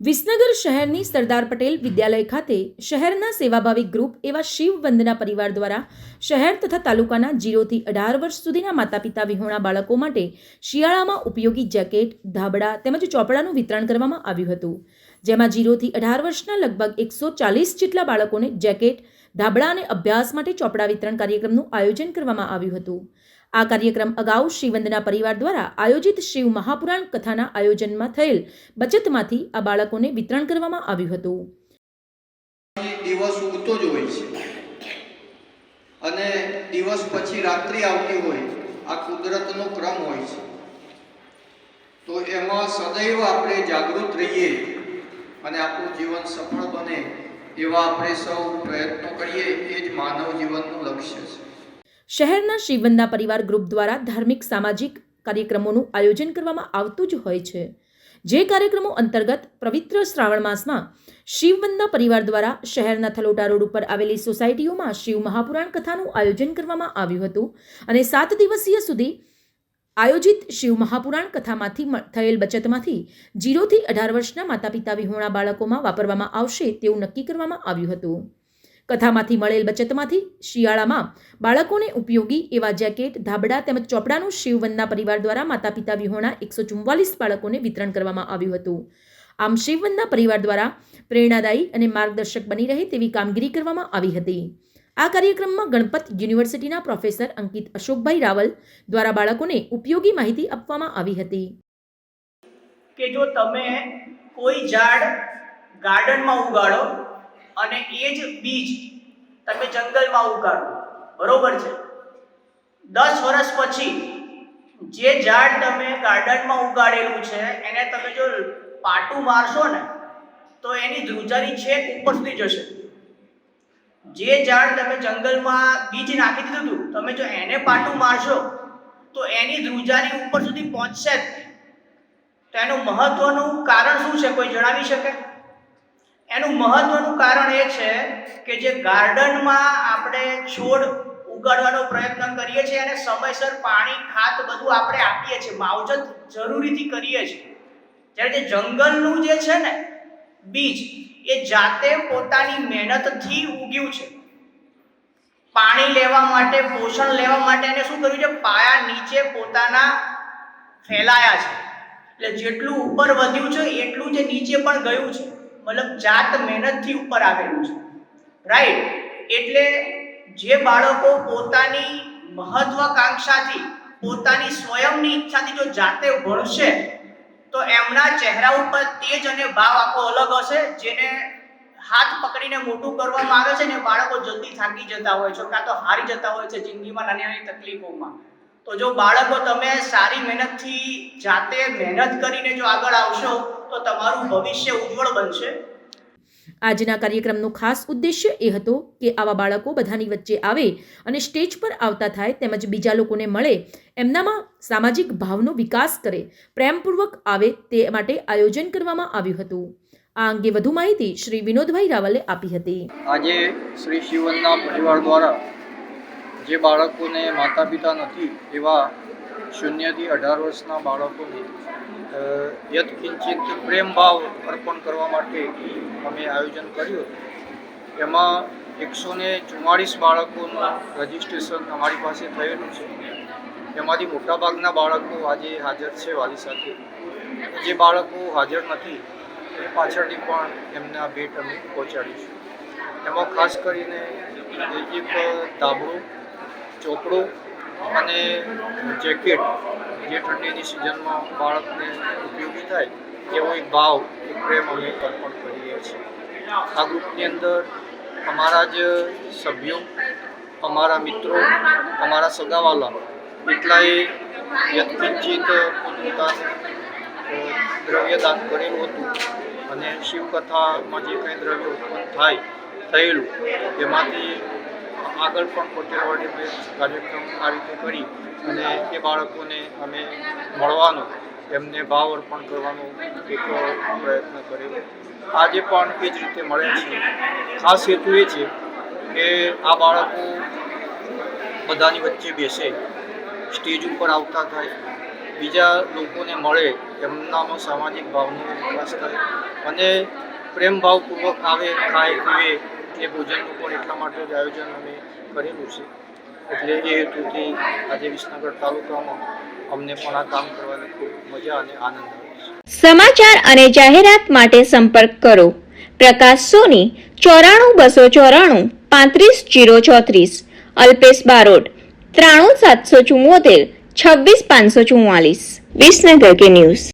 વિસનગર શહેરની સરદાર પટેલ વિદ્યાલય ખાતે શહેરના સેવાભાવી ગ્રુપ એવા શિવ વંદના પરિવાર દ્વારા શહેર તથા તાલુકાના જીરોથી અઢાર વર્ષ સુધીના માતા પિતા વિહોણા બાળકો માટે શિયાળામાં ઉપયોગી જેકેટ, ધાબળા તેમજ ચોપડાનું વિતરણ કરવામાં આવ્યું હતું. જેમાં જીરોથી અઢાર વર્ષના લગભગ એકસો ચાલીસ જેટલા બાળકોને જેકેટ, ધાબળા અને અભ્યાસ માટે ચોપડા વિતરણ કાર્યક્રમનું આયોજન કરવામાં આવ્યું હતું. આ કાર્યક્રમ અગાઉ શ્રીવંદના પરિવાર દ્વારા આયોજિત શિવ મહાપુરાણ કથાના આયોજનમાં થયેલ બચતમાંથી આ બાળકોને વિતરણ કરવામાં આવ્યું હતું. દિવસ ઉગતો જ હોય છે. અને દિવસ પછી રાત્રિ આવતી હોય, આ કુદરતનો ક્રમ હોય છે. તો એમાં સદૈવ આપણે જાગૃત રહીએ અને આપણું જીવન સફળ બને એવા આપણે સૌ પ્રયત્નો કરીએ, એ જ માનવ જીવનનું લક્ષ્ય છે. શહેરના શિવવંદના પરિવાર ગ્રુપ દ્વારા ધાર્મિક સામાજિક કાર્યક્રમોનું આયોજન કરવામાં આવતું જ હોય છે. જે કાર્યક્રમો અંતર્ગત પવિત્ર શ્રાવણ માસમાં શિવવંદના પરિવાર દ્વારા શહેરના થલોટા રોડ ઉપર આવેલી સોસાયટીઓમાં શિવ મહાપુરાણ કથાનું આયોજન કરવામાં આવ્યું હતું અને સાત દિવસીય સુધી આયોજિત શિવ મહાપુરાણ કથામાંથી થયેલ બચતમાંથી જીરોથી અઢાર વર્ષના માતા પિતા વિહોણા બાળકોમાં વાપરવામાં આવશે તેવું નક્કી કરવામાં આવ્યું હતું. કથામાંથી મળેલ બચતમાંથી શિયાળામાં બાળકોને ઉપયોગી એવા જેકેટ ધાબડા તેમજ ચોપડાનું શિવવંદના પરિવાર દ્વારા માતા પિતા વિહોણા એકસો ચુમ્વાલીસ બાળકોને વિતરણ કરવામાં આવ્યું હતું. આમ શિવવંદના પરિવાર દ્વારા પ્રેરણાદાયી અને માર્ગદર્શક બની રહે તેવી કામગીરી કરવામાં આવી હતી. આ કાર્યક્રમમાં ગણપત યુનિવર્સિટીના પ્રોફેસર અંકિત અશોકભાઈ રાવલ દ્વારા બાળકોને ઉપયોગી માહિતી આપવામાં આવી હતી. કે જો તમે કોઈ ઝાડ ગાર્ડનમાં ઉગાડો અને એ જ બીજ તમે જંગલમાં ઉગાડો. બરોબર છે? દસ વર્ષ પછી જે ઝાડ તમે ગાર્ડનમાં ઉગાડેલું છે, એને તમે જો પાટું મારશો ને, તો એની ધ્રુજારી છેક ઉપર સુધી જશે. જે ઝાડ તમે જંગલમાં બીજ નાખી દીધું હતું તમે જો એને પાટું મારશો, તો એની ધ્રુજારી ઉપર સુધી પહોંચશે જ. તો એનું મહત્વનું કારણ શું છે? કોઈ જણાવી શકે? એનું મહત્વનું કારણ એ છે કે જે ગાર્ડનમાં આપણે છોડ ઉગાડવાનો પ્રયત્ન કરીએ છીએ અને સમયસર પાણી, ખાત બધું આપણે આપીએ છીએ, માવજત જરૂરીથી કરીએ છીએ. જ્યારે જે જંગલનું જે છે ને, બીજ, એ જાતે પોતાની મહેનતથી ઉગ્યું છે. પાણી લેવા માટે, પોષણ લેવા માટે એને શું કર્યું છે? પાયા નીચે પોતાના ફેલાયા છે. એટલે જેટલું ઉપર વધ્યું છે, એટલું જે નીચે પણ ગયું છે. મતલબ જાત મહેનતથી ઉપર આવેલું છે. રાઈટ એટલે જે બાળકો પોતાની મહત્વાકાંક્ષાથી, પોતાની સ્વયંની ઈચ્છાથી જો જાતે ભણશે, તો એમના ચહેરા ઉપર તેજ અને ભાવ આખો અલગ હશે, જેને હાથ પકડીને મોટું કરવામાં આવે છે ને બાળકો જલ્દી થાકી જતા હોય છે, કાં તો હારી જતા હોય છે જિંદગીમાં નાની નાની તકલીફોમાં. તો જો બાળકો તમે સારી મહેનતથી જાતે મહેનત કરીને જો આગળ આવશો તો તમારું ભવિષ્ય ઉજ્જવળ બનશે. આજના કાર્યક્રમનો ખાસ ઉદ્દેશ્ય એ હતો કે આવા બાળકો બધાની વચ્ચે આવે અને સ્ટેજ પર આવતા થાય તેમજ બીજા લોકોને મળે એમનામાં સામાજિક ભાવનો વિકાસ કરે પ્રેમપૂર્વક આવે તે માટે આયોજન કરવામાં આવ્યું હતું. આ અંગે વધુ માહિતી શ્રી વિનોદભાઈ રાવલે આપી હતી. આજે શ્રી શિવનના પરિવાર દ્વારા જે બાળકોને માતા પિતા નથી, એવા શૂન્યથી અઢાર વર્ષના બાળકોને યથકિંચિત પ્રેમભાવ પ્રેમ અર્પણ કરવા માટે અમે આયોજન કર્યું હતું. એમાં એકસો ને ચુમ્માળીસ બાળકોનું રજિસ્ટ્રેશન અમારી પાસે થયેલું છે. એમાંથી મોટાભાગના બાળકો આજે હાજર છે વાલી સાથે. જે બાળકો હાજર નથી, એ પાછળથી પણ એમના ભેટ અમે પહોંચાડીશું. એમાં ખાસ કરીને એક ધાબળું ચોપડું અને જેકેટ જે ઠંડીની સિઝનમાં બાળકને ઉપયોગી થાય એવો એક ભાવ એક પ્રેમ અમે અર્પણ કરીએ છીએ. આ ગ્રુપની અંદર અમારા જ સભ્યો અમારા મિત્રો અમારા સગાવાલા એટલાએ યત્કિંચિત પોતપોતાનું અ, દ્રવ્યદાન કરેલું હતું અને શિવકથામાં જે કંઈ દ્રવ્ય ઉત્પન્ન થાય થયેલું એમાંથી આગળ પણ પટેલવાડીમાં કાર્યક્રમ આ રીતે કરી અને એ બાળકોને અમે મળવાનો એમને ભાવ અર્પણ કરવાનો એક પ્રયત્ન કર્યો. આજે પણ એ જ રીતે મળ્યા છે. ખાસ હેતુ એ છે કે આ બાળકો બધાની વચ્ચે બેસે, સ્ટેજ ઉપર આવતા થાય, બીજા લોકોને મળે, એમનામાં સામાજિક ભાવનો વિકાસ થાય અને પ્રેમ ભાવપૂર્વક આવે, ખાય, પીવે એ ભોજનનું પણ એટલા માટે જ આયોજન અમે કરેલું છે. એટલે એ હેતુથી આજે વિસનગર તાલુકામાં અમને પણ આ કામ કરવાની ખૂબ મજા અને આનંદ આવે સમાચાર અને જાહેરાત માટે સંપર્ક કરો. પ્રકાશ સોની, ચોરાણું બસો ચોરાણું, પાંત્રીસ જીરો ચોત્રીસ. અલ્પેશ બારોટ, ત્રાણું સાતસો ચુમ્મોતેર છવ્વીસ પાંચસો ચુમ્માલીસ વિસનગર કે ન્યૂઝ.